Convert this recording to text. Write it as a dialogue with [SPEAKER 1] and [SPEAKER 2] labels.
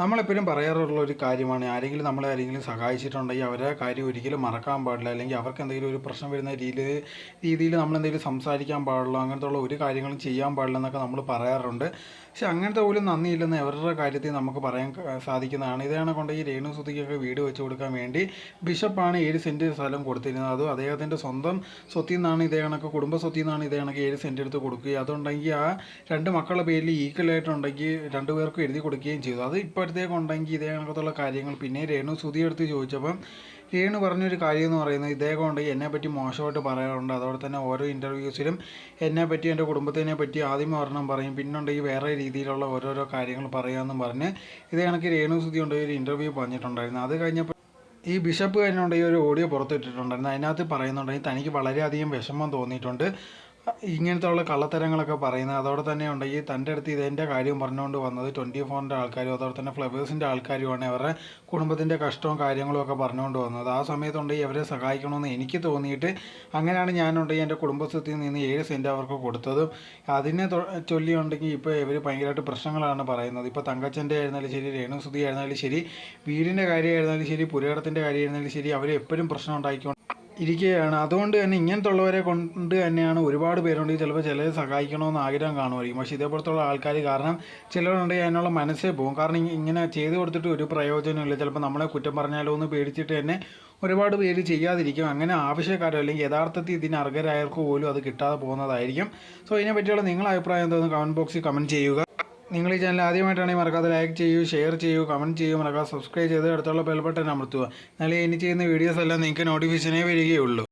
[SPEAKER 1] നമ്മളെപ്പോഴും പറയാറുള്ള ഒരു കാര്യമാണ് ആരെങ്കിലും നമ്മളെ ആരെങ്കിലും സഹായിച്ചിട്ടുണ്ടെങ്കിൽ അവരെ കാര്യം ഒരിക്കലും മറക്കാൻ പാടില്ല. അല്ലെങ്കിൽ അവർക്ക് എന്തെങ്കിലും ഒരു പ്രശ്നം വരുന്ന രീതിയിൽ രീതിയിൽ നമ്മൾ എന്തെങ്കിലും സംസാരിക്കാൻ പാടില്ല അങ്ങനത്തെ ഉള്ള ഒരു കാര്യങ്ങളും ചെയ്യാൻ പാടില്ല എന്നൊക്കെ നമ്മൾ പറയാറുണ്ട്. പക്ഷെ അങ്ങനത്തെ പോലും നന്ദിയില്ലെന്ന് അവരുടെ കാര്യത്തിൽ നമുക്ക് പറയാൻ സാധിക്കുന്നതാണ്. ഇതാണ് കൊണ്ട് ഈ രേണു സുധിക്കൊക്കെ വീട് വെച്ച് കൊടുക്കാൻ വേണ്ടി ബിഷപ്പാണ് ഏഴ് സെന്റ് സ്ഥലം കൊടുത്തിരുന്നത്. അതും അദ്ദേഹത്തിന്റെ സ്വന്തം സ്വത്തിൽ നിന്നാണ് ഇതേ കണക്ക് കുടുംബ സ്വത്തിൽ നിന്നാണ് ഇതേ കണക്ക് ഏഴ് സെന്റ് എടുത്ത് കൊടുക്കുകയും അതുണ്ടെങ്കിൽ ആ രണ്ട് മക്കളുടെ പേരിൽ ഈക്വലായിട്ടുണ്ടെങ്കിൽ രണ്ടുപേർക്കും രണ്ടു പേർക്കും എഴുതി കൊടുക്കുകയും ചെയ്തു. അത് ഇപ്പോഴത്തേക്ക് ഉണ്ടെങ്കിൽ ഇതേ കണക്കത്തുള്ള കാര്യങ്ങൾ. പിന്നെ രേണു സുധി എടുത്ത് ചോദിച്ചപ്പം രേണു പറഞ്ഞൊരു കാര്യം എന്ന് പറയുന്നത് ഇദ്ദേഹം ഉണ്ടെങ്കിൽ എന്നെ പറ്റി മോശമായിട്ട് പറയാറുണ്ട്. അതോടെ തന്നെ ഓരോ ഇന്റർവ്യൂസിലും എന്നെ പറ്റി എന്റെ കുടുംബത്തിനെ പറ്റി ആദ്യം ഒരെണ്ണം പറയും. പിന്നുണ്ടെങ്കിൽ വേറെ രീതിയിലുള്ള ഓരോരോ കാര്യങ്ങൾ പറയാമെന്നും പറഞ്ഞ് ഇതേ കണക്ക് രേണു സുധി ഉണ്ടെങ്കിൽ ഒരു ഇന്റർവ്യൂ പറഞ്ഞിട്ടുണ്ടായിരുന്നു. അത് കഴിഞ്ഞപ്പോൾ ഈ ബിഷപ്പ് തന്നെ ഉണ്ടെങ്കിൽ ഒരു ഓഡിയോ പുറത്തിട്ടിട്ടുണ്ടായിരുന്നു. അതിനകത്ത് പറയുന്നുണ്ടെങ്കിൽ തനിക്ക് വളരെയധികം വിഷമം തോന്നിയിട്ടുണ്ട്. ഇങ്ങനത്തെ ഉള്ള കള്ളത്തരങ്ങളൊക്കെ പറയുന്നത് അതോടെ തന്നെ ഉണ്ടെങ്കിൽ തന്റെ അടുത്ത് ഇതിന്റെ കാര്യം പറഞ്ഞുകൊണ്ട് വന്നത് ട്വന്റി ഫോറിന്റെ ആൾക്കാരും അതോടെ തന്നെ ഫ്ലവേഴ്സിന്റെ ആൾക്കാരുമാണ് അവരുടെ കുടുംബത്തിന്റെ കഷ്ടവും കാര്യങ്ങളും ഒക്കെ പറഞ്ഞുകൊണ്ട് വന്നത്. ആ സമയത്തുണ്ടെങ്കിൽ അവരെ സഹായിക്കണമെന്ന് എനിക്ക് തോന്നിയിട്ട് അങ്ങനെയാണ് ഞാനുണ്ടെങ്കിൽ എന്റെ കുടുംബസ്വത്തിൽ നിന്ന് ഏഴ് സെന്റ് അവർക്ക് കൊടുത്തതും. അതിനെ ചൊല്ലിയുണ്ടെങ്കിൽ ഇപ്പോൾ ഇവർ ഭയങ്കരമായിട്ട് പ്രശ്നങ്ങളാണ് പറയുന്നത്. ഇപ്പോൾ തങ്കച്ചന്റെ ആയിരുന്നാലും ശരി രേണുസുതി ആയിരുന്നാലും ശരി വീടിന്റെ കാര്യമായിരുന്നാലും ശരി പുരയിടത്തിന്റെ കാര്യമായിരുന്നാലും ശരി അവർ എപ്പോഴും പ്രശ്നം ഉണ്ടാക്കിക്കൊണ്ട് ഇരിക്കുകയാണ്. അതുകൊണ്ട് തന്നെ ഇങ്ങനത്തെ ഉള്ളവരെ കൊണ്ട് തന്നെയാണ് ഒരുപാട് പേരുണ്ട്. ചിലപ്പോൾ ചിലരെ സഹായിക്കണമെന്ന് ആഗ്രഹം കാണുമായിരിക്കും. പക്ഷേ ഇതേപോലത്തുള്ള ആൾക്കാർ കാരണം ചിലരുണ്ടെങ്കിൽ അതിനുള്ള മനസ്സേ പോകും. കാരണം ഇങ്ങനെ ചെയ്തു കൊടുത്തിട്ട് ഒരു പ്രയോജനമില്ല ചിലപ്പോൾ നമ്മളെ കുറ്റം പറഞ്ഞാലോ എന്ന് പേടിച്ചിട്ട് തന്നെ ഒരുപാട് പേര് ചെയ്യാതിരിക്കും. അങ്ങനെ ആവശ്യക്കാരോ അല്ലെങ്കിൽ യഥാർത്ഥത്തിൽ ഇതിന് അർഹരായവർക്ക് പോലും അത് കിട്ടാതെ പോകുന്നതായിരിക്കും. സോ ഇതിനെ പറ്റിയുള്ള നിങ്ങളുടെ അഭിപ്രായം എന്താണെന്ന് കമന്റ് ബോക്സിൽ കമന്റ് ചെയ്യുക. നിങ്ങൾ ഈ ചാനൽ ആദ്യമായിട്ടാണെങ്കിൽ മറക്കാതെ ലൈക്ക് ചെയ്യൂ ഷെയർ ചെയ്യൂ കമന്റ് ചെയ്യൂ മറക്കാതെ സബ്സ്ക്രൈബ് ചെയ്ത് അടുത്തുള്ള ബെൽ ബട്ടൺ അമർത്തുക. എന്നാലേ ഇനി ചെയ്യുന്ന വീഡിയോസ് എല്ലാം നിങ്ങൾക്ക് നോട്ടിഫിക്കേഷനേ വരികയുള്ളൂ.